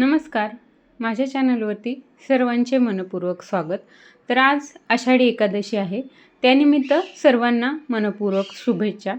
नमस्कार. माझ्या चॅनलवरती सर्वांचे मनपूर्वक स्वागत. तर आज आषाढी एकादशी आहे. त्यानिमित्त सर्वांना मनपूर्वक शुभेच्छा.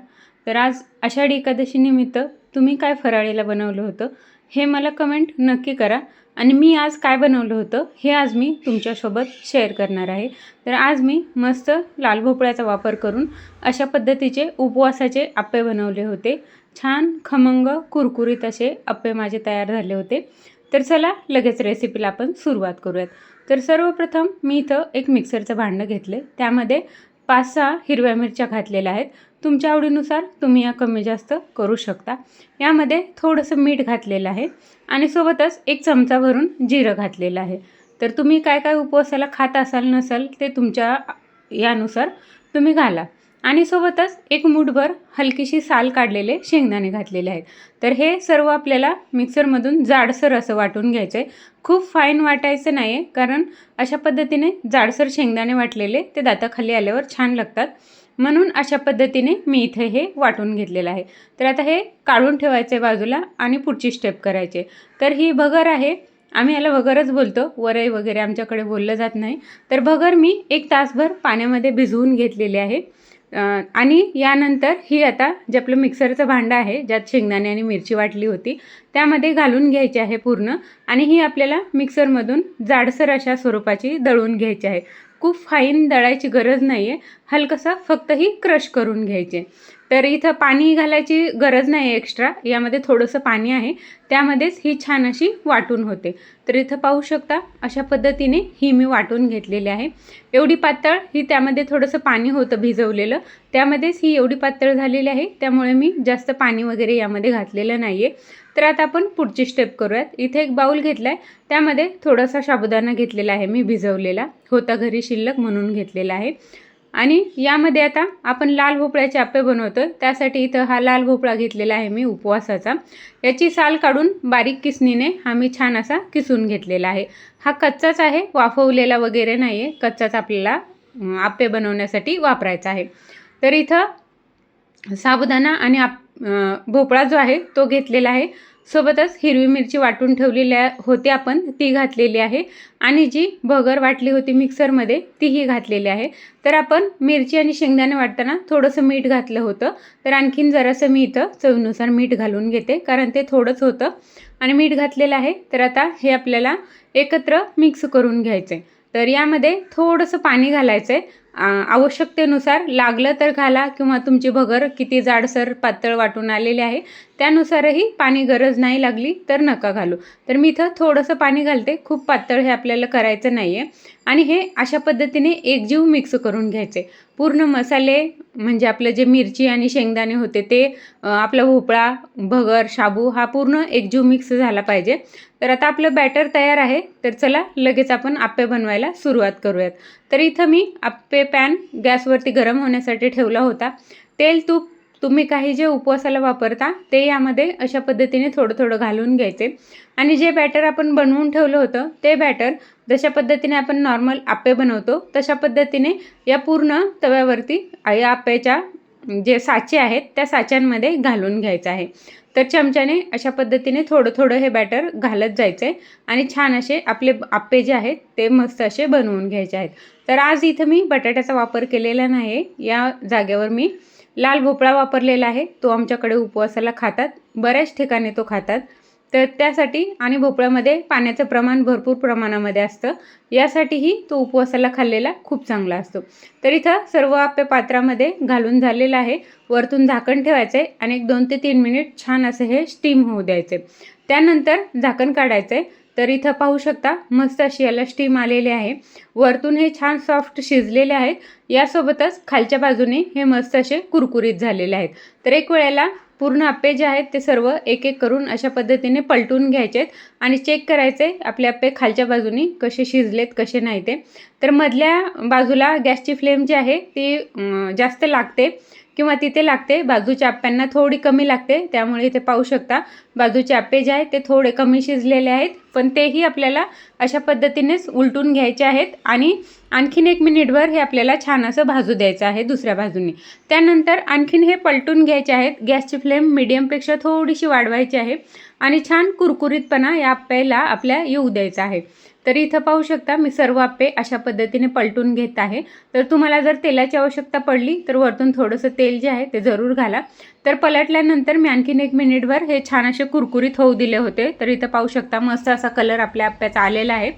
तर आज आषाढी एकादशीनिमित्त तुम्ही काय फराळीला बनवलं होतं हे मला कमेंट नक्की करा. आणि मी आज काय बनवलं होतं हे आज मी तुमच्यासोबत शेअर करणार आहे. तर आज मी मस्त लाल भोपळ्याचा वापर करून अशा पद्धतीचे उपवासाचे आप्पे बनवले होते. छान खमंग कुरकुरीत असे आप्पे माझे तयार झाले होते. तर चला लगेच रेसिपीला आपण सुरुवात करूयात. तर सर्वप्रथम मी इथं एक मिक्सरचं भांडं घेतले त्यामध्ये पाच सहा हिरव्या मिरच्या घातलेल्या आहेत. तुमच्या आवडीनुसार तुम्ही या कमी जास्त करू शकता. यामध्ये थोडंसं मीठ घातलेलं आहे आणि सोबतच एक चमचा भरून जिरं घातलेलं आहे. तर तुम्ही काय काय उपवासाला खात असाल नसाल ते तुमच्या यानुसार तुम्ही घाला. आणि सोबतच एक मुठभर हलकीशी साल काढलेले शेंगदाणे घातलेले आहेत. तर हे सर्व आपल्याला मिक्सरमधून जाडसर असं वाटून घ्यायचं आहे खूप फाईन वाटायचं नाही आहे कारण अशा पद्धतीने जाडसर शेंगदाणे वाटलेले ते दाताखाली आल्यावर छान लागतात. म्हणून अशा पद्धतीने मी इथे हे वाटून घेतलेलं आहे. तर आता हे काढून ठेवायचं आहे बाजूला आणि पुढची स्टेप करायचे तर ही भगर आहे. आम्ही याला भगरच बोलतो. वरई वगैरे आमच्याकडे बोललं जात नाही. तर भगर मी एक तासभर पाण्यामध्ये भिजवून घेतलेली आहे. आणि यानंतर ही आता जे आपलं मिक्सरचं भांडं आहे ज्यात शेंगदाणे आणि मिरची वाटली होती त्यामध्ये घालून घ्यायची आहे पूर्ण. आणि ही आपल्याला मिक्सरमधून जाडसर अशा स्वरूपाची दळून घ्यायची आहे. खूप फाईन दळायची गरज नाही आहे हलकसा फक्त ही क्रश करून घ्यायचे तर इथं पाणी घालायची गरज नाही एक्स्ट्रा यामध्ये थोडंसं पाणी आहे. त्यामध्येच ही छान अशी वाटून होते. तर इथं पाहू शकता अशा पद्धतीने ही मी वाटून घेतलेली आहे. एवढी पातळ ही त्यामध्ये थोडंसं पाणी होतं भिजवलेलं. त्यामध्येच ही एवढी पातळ झालेली आहे. त्यामुळे मी जास्त पाणी वगैरे यामध्ये घातलेलं नाही आहे तर आता आपण पुढची स्टेप करूयात. इथे एक बाऊल घेतला आहे त्यामध्ये थोडासा साबुदाणा घेतलेला आहे मी भिजवलेला. होता घरी शिल्लक म्हणून घेतलेला आहे. आणि यामध्ये आता आपण लाल भोपळ्याचे आप्पे बनवतो त्यासाठी इथं हा लाल भोपळा घेतलेला आहे मी उपवासाचा. याची साल काढून बारीक किसणीने हा मी छान असा किसून घेतलेला आहे. हा कच्चाच आहे वाफवलेला वगैरे नाही आहे कच्चाच आपल्याला आप्पे बनवण्यासाठी वापरायचा आहे. तर इथं साबुदाणा आणि आप भोपळा जो आहे तो घेतलेला आहे. सोबतच हिरवी मिरची वाटून ठेवलेल्या होती आपण ती घातलेली आहे. आणि जी भगर वाटली होती मिक्सरमध्ये तीही घातलेली आहे. तर आपण मिरची आणि शेंगदाणे वाटताना थोडंसं मीठ घातलं होतं. तर आणखीन जरासं मी इथं चवीनुसार मीठ घालून घेते कारण ते थोडंच होतं. आणि मीठ घातलेलं आहे. तर आता हे आपल्याला एकत्र मिक्स करून घ्यायचं आहे तर यामध्ये थोडंसं पाणी घालायचं आहे आवश्यकतेनुसार लागलं तर घाला किंवा तुमची भगर किती जाडसर पातळ वाटून आलेली आहे त्यानुसारही पाणी गरज नाही लागली तर नका घालू. तर मी इथं थोडंसं पाणी घालते खूप पातळ हे आपल्याला करायचं नाही आहे आणि हे अशा पद्धतीने एकजीव मिक्स करून घ्यायचे. पूर्ण मसाले म्हणजे आपलं जे मिरची आणि शेंगदाणे होते ते आपला भोपळा भगर शाबू हा पूर्ण एकजीव मिक्स झाला पाहिजे. तर आता आपलं बॅटर तयार आहे तर चला लगेच आपण आप्पे बनवायला सुरुवात करूयात. तर इथं मी आप्पे पॅन गॅसवरती गरम होण्यासाठी ठेवला होता. तेल तूप तुम्ही काही जे उपवासाला वापरता ते यामध्ये अशा पद्धतीने थोडं थोडं घालून घ्यायचे. आणि जे बॅटर आपण बनवून ठेवलं होतं ते बॅटर जशा पद्धतीने आपण नॉर्मल आप्पे बनवतो तशा पद्धतीने या पूर्ण तव्यावरती या आप्याच्या जे साचे आहेत त्या साच्यांमध्ये घालून घ्यायचं आहे. तर चमच्याने अशा पद्धतीने थोडं थोडं हे बॅटर घालत जायचं आहे आणि छान असे आपले आप्पे जे आहेत ते मस्त असे बनवून घ्यायचे आहेत. तर आज इथं मी बटाट्याचा वापर केलेला नाही या जागेवर मी लाल भोपळा वापरलेला आहे. तो आमच्याकडे उपवासाला खातात. बऱ्याच ठिकाणी तो खातात. तर त्यासाठी आणि भोपळ्यामध्ये पाण्याचं प्रमाण भरपूर प्रमाणामध्ये असतं. यासाठीही तो उपवासाला खाल्लेला खूप चांगला असतो. तर इथं सर्व आप्या पात्रामध्ये घालून झालेलं आहे. वरतून झाकण ठेवायचं आहे आणि एक दोन ते तीन मिनिट छान असं हे स्टीम होऊ द्यायचे त्यानंतर झाकण काढायचं आहे तर इथं पाहू शकता मस्त अशी याला स्टीम आलेली आहे. वरतून हे छान सॉफ्ट शिजलेले आहेत. यासोबतच खालच्या बाजूने हे मस्त असे कुरकुरीत झालेले आहेत. तर एक वेळेला पूर्ण आप्पे जे आहेत ते सर्व एक एक करून अशा पद्धतीने पलटून घ्यायचे आहेत आणि चेक करायचे आपले आप्पे खालच्या बाजूनी कसे शिजलेत कसे नाही ते. तर मधल्या बाजूला गॅसची फ्लेम जी आहे ती जास्त लागते किंवा तिथे लागते. बाजूच्या आप्प्यांना थोडी कमी लागते त्यामुळे इथे पाहू शकता बाजूचे आप्पे जे आहेत ते थोडे कमी शिजलेले आहेत. पण तेही आपल्याला अशा पद्धतीनेच उलटून घ्यायचे आहेत आणि आणखीन एक मिनिटभर हे आपल्याला छान असं भाजू द्यायचं आहे दुसऱ्या बाजूनी. त्यानंतर आणखीन हे पलटून घ्यायचे आहेत. गॅसची फ्लेम मिडियमपेक्षा थोडीशी वाढवायची आहे आणि छान कुरकुरीतपणा या आप्याला आपल्या येऊ द्यायचा आहे. तर इथं पाहू शकता मी सर्व आप्पे अशा पद्धतीने पलटून घेत आहे. तर तुम्हाला जर तेलाची आवश्यकता पडली तर वरतून थोडंसं तेल जे आहे ते जरूर घाला. तर पलटल्यानंतर मी आणखीन एक मिनिटभर हे छान असे कुरकुरीत होऊ दिले होते. तर इथं पाहू शकता मस्त असा कलर आपल्या आप्याचा आलेला आहे.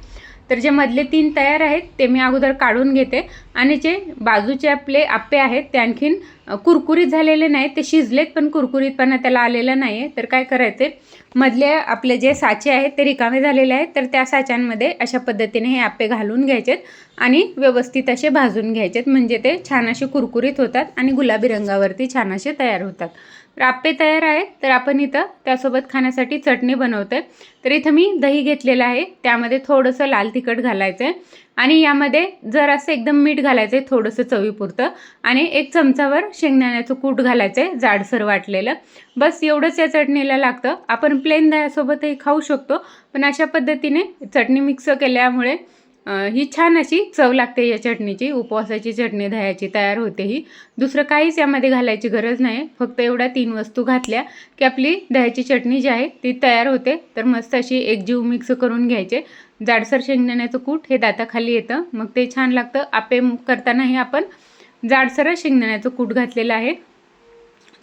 तर जे मधले तीन तयार आहेत ते मी अगोदर काढून घेते. आणि जे बाजूचे आपले आप्पे आहेत ते आणखीन कुरकुरीत झालेले नाहीत ते शिजलेत पण कुरकुरीतपणा त्याला आलेला नाही आहे तर काय करायचे मधले आपले जे साचे आहेत ते रिकामे झालेले आहेत तर त्या साच्यांमध्ये अशा पद्धतीने हे आप्पे घालून घ्यायचेत आणि व्यवस्थित असे भाजून घ्यायचेत. म्हणजे ते छान असे कुरकुरीत होतात आणि गुलाबी रंगावरती छान असे तयार होतात. तर आप्पे तयार आहे तर आपण इथं त्यासोबत खाण्यासाठी चटणी बनवतो आहे तर इथं मी दही घेतलेलं आहे त्यामध्ये थोडंसं लाल तिखट घालायचं आहे आणि यामध्ये जर असं एकदम मीठ घालायचं आहे थोडंसं चवीपुरतं आणि एक चमचावर शेंगदाण्याचं कूट घालायचं आहे जाडसर वाटलेलं. बस एवढंच या चटणीला लागतं. आपण प्लेन दह्यासोबतही खाऊ शकतो पण अशा पद्धतीने चटणी मिक्स केल्यामुळे ही छान अशी चव लागते या चटणीची उपवासाची चटणी दह्याची तयार होते ही. दुसरं काहीच यामध्ये घालायची गरज नाही फक्त एवढ्या तीन वस्तू घातल्या की आपली दह्याची चटणी जी आहे ती तयार होते. तर मस्त अशी एक जीव मिक्स करून घ्यायचे. जाडसर शेंगदाण्याचं कूट हे दाताखाली येतं. मग ते छान लागतं. आपे करतानाही आपण जाडसर शेंगदाण्याचं कूट घातलेलं आहे.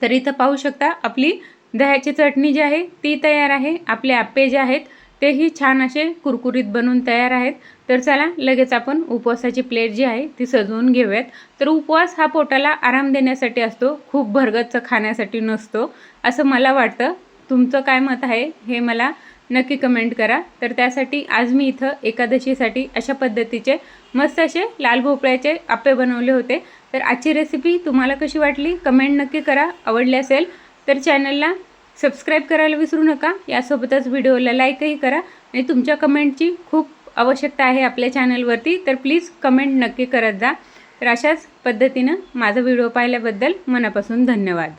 तर इथं पाहू शकता आपली दह्याची चटणी जी आहे ती तयार आहे. आपले आप्पे जे आहेत तेही छान असे कुरकुरीत बनून तयार आहेत. तर चला लगेच आपण उपवासाची प्लेट जी आहे ती सजवून घेऊयात. तर उपवास हा पोटाला आराम देण्यासाठी असतो खूप भरगच्च खाण्यासाठी नसतो. असं मला वाटतं. तुमचं काय मत आहे हे मला नक्की कमेंट करा. तर त्यासाठी आज मी इथं एकादशीसाठी अशा पद्धतीचे मस्त असे लाल भोपळ्याचे आप्पे बनवले होते. तर आजची रेसिपी तुम्हाला कशी वाटली कमेंट नक्की करा. आवडली असेल तर चॅनलला सबस्क्राईब करायला विसरू नका. यासोबतच व्हिडिओला लाईकही करा. आणि तुमच्या कमेंटची खूप आवश्यकता आहे आपल्या चॅनलवरती तर प्लीज कमेंट नक्की करत जा. तर अशाच पद्धतीनं माझा व्हिडिओ पाहिल्याबद्दल मनापासून धन्यवाद.